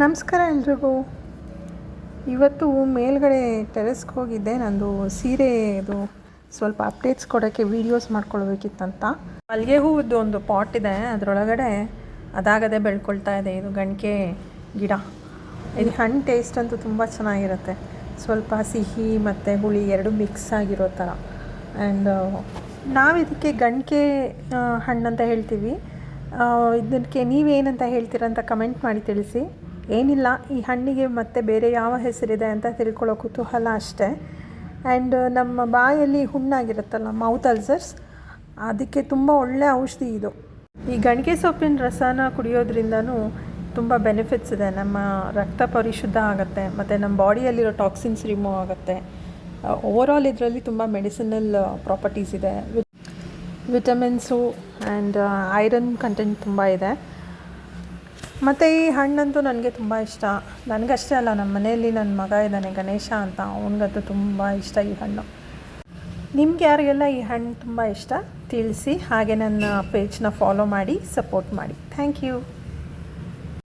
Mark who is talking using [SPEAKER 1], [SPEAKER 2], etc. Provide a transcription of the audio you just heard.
[SPEAKER 1] ನಮಸ್ಕಾರ ಎಲ್ರಿಗೂ. ಇವತ್ತು ಮೇಲ್ಗಡೆ ಟೆರೆಸ್ಗೆ ಹೋಗಿದ್ದೆ. ನಂದು ಸೀರೆದು ಸ್ವಲ್ಪ ಅಪ್ಡೇಟ್ಸ್ ಕೊಡೋಕ್ಕೆ ವೀಡಿಯೋಸ್ ಮಾಡ್ಕೊಳ್ಬೇಕಿತ್ತಂತ. ಮಲ್ಲಿಗೆ ಹೂವದ್ದು ಒಂದು ಪಾಟ್ ಇದೆ. ಅದರೊಳಗಡೆ ಅದಾಗದೆ ಬೆಳ್ಕೊಳ್ತಾ ಇದೆ. ಇದು ಗಣಿಕೆ ಗಿಡ. ಇದು ಹಣ್ಣು ಟೇಸ್ಟ್ ಅಂತೂ ತುಂಬ ಚೆನ್ನಾಗಿರುತ್ತೆ. ಸ್ವಲ್ಪ ಸಿಹಿ ಮತ್ತು ಹುಳಿ ಎರಡು ಮಿಕ್ಸ್ ಆಗಿರೋ ಥರ. ಆ್ಯಂಡ್ ನಾವು ಇದಕ್ಕೆ ಗಣಿಕೆ ಹಣ್ಣಂತ ಹೇಳ್ತೀವಿ. ಇದಕ್ಕೆ ನೀವೇನಂತ ಹೇಳ್ತೀರ ಅಂತ ಕಮೆಂಟ್ ಮಾಡಿ ತಿಳಿಸಿ. ಏನಿಲ್ಲ, ಈ ಹಣ್ಣಿಗೆ ಮತ್ತೆ ಬೇರೆ ಯಾವ ಹೆಸರಿದೆ ಅಂತ ತಿಳ್ಕೊಳ್ಳೋ ಕುತೂಹಲ ಅಷ್ಟೇ. ಆ್ಯಂಡ್ ನಮ್ಮ ಬಾಯಲ್ಲಿ ಹುಣ್ಣಾಗಿರುತ್ತಲ್ಲ ಮೌತ್ ಅಲ್ಸರ್ಸ್ ಅದಕ್ಕೆ ತುಂಬ ಒಳ್ಳೆಯ ಔಷಧಿ ಇದು. ಈ ಗಣಿಗೆ ಸೊಪ್ಪಿನ ರಸನ ಕುಡಿಯೋದ್ರಿಂದನೂ ತುಂಬ ಬೆನಿಫಿಟ್ಸ್ ಇದೆ. ನಮ್ಮ ರಕ್ತ ಪರಿಶುದ್ಧ ಆಗುತ್ತೆ, ಮತ್ತು ನಮ್ಮ ಬಾಡಿಯಲ್ಲಿರೋ ಟಾಕ್ಸಿನ್ಸ್ ರಿಮೂವ್ ಆಗುತ್ತೆ. ಓವರಾಲ್ ಇದರಲ್ಲಿ ತುಂಬ ಮೆಡಿಸಿನಲ್ ಪ್ರಾಪರ್ಟೀಸ್ ಇದೆ. ವಿಟಮಿನ್ಸು ಆ್ಯಂಡ್ ಐರನ್ ಕಂಟೆಂಟ್ ತುಂಬ ಇದೆ. ಮತ್ತು ಈ ಹಣ್ಣಂತೂ ನನಗೆ ತುಂಬ ಇಷ್ಟ. ನನಗಷ್ಟೇ ಅಲ್ಲ ನಮ್ಮ ಮನೆಯಲ್ಲಿ ನನ್ನ ಮಗ ಇದ್ದಾನೆ, ಗಣೇಶ ಅಂತ. ಅವನಿಗಂತೂ ತುಂಬ ಇಷ್ಟ ಈ ಹಣ್ಣು. ನಿಮ್ಗೆ ಯಾರಿಗೆಲ್ಲ ಈ ಹಣ್ಣು ತುಂಬ ಇಷ್ಟ? ತಿಳಿಸಿ, ಹಾಗೆ ನನ್ನ ಪೇಜ್ನ ಫಾಲೋ ಮಾಡಿ ಸಪೋರ್ಟ್ ಮಾಡಿ. Thank you